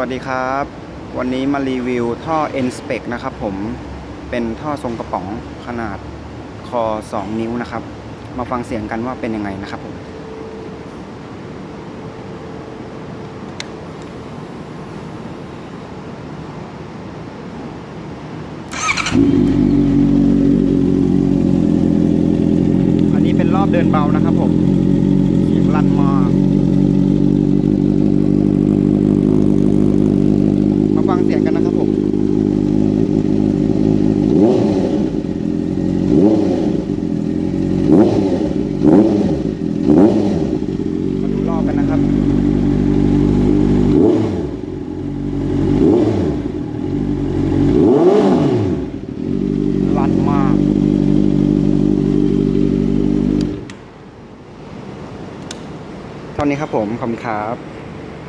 วัสดีครับ วันนี้มารีวิวท่อ N Spec นะครับผมเป็นท่อทรงกระป๋องขนาดคอ 2 นิ้วนะครับ มาฟังเสียงกันว่าเป็นยังไงนะครับผมอันนี้เป็นรอบเดินเบานะครับผมเสียงลั่นมาก มาฟังเสียงกันนะครับผม มาดูรอบกันนะครับ ลั่นมาก เท่านี้ครับผม ขอบคุณครับ